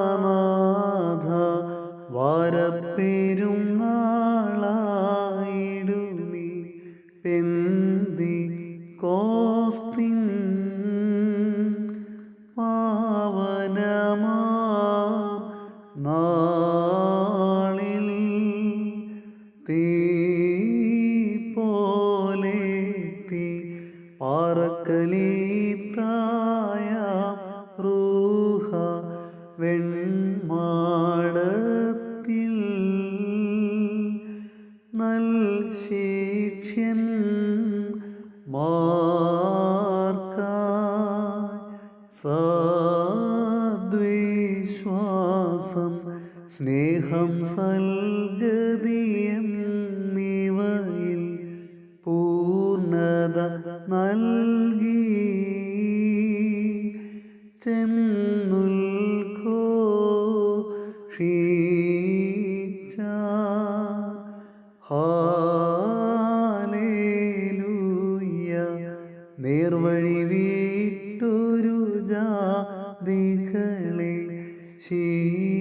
ഈശാനാഥ വരപ്പെരും നാളായിടുമി പെന്തി കോസ്തിൻ തീ. പോലെ തീ പറക്കലീത്തായ വെൺമാടത്തിൽ നൽ ശിക്ഷ്യൻ സദ്വിശ്വാസം സ്നേഹം സൽഗതിയെന്നിവയിൽ പൂർണത നൽകി. ചെന്നുൽഘോ ഷീച്ച ഹാലേലൂയ. നേർവഴി വീട്ടൊരു ജാതികളെ ശീലിപ്പിച്ച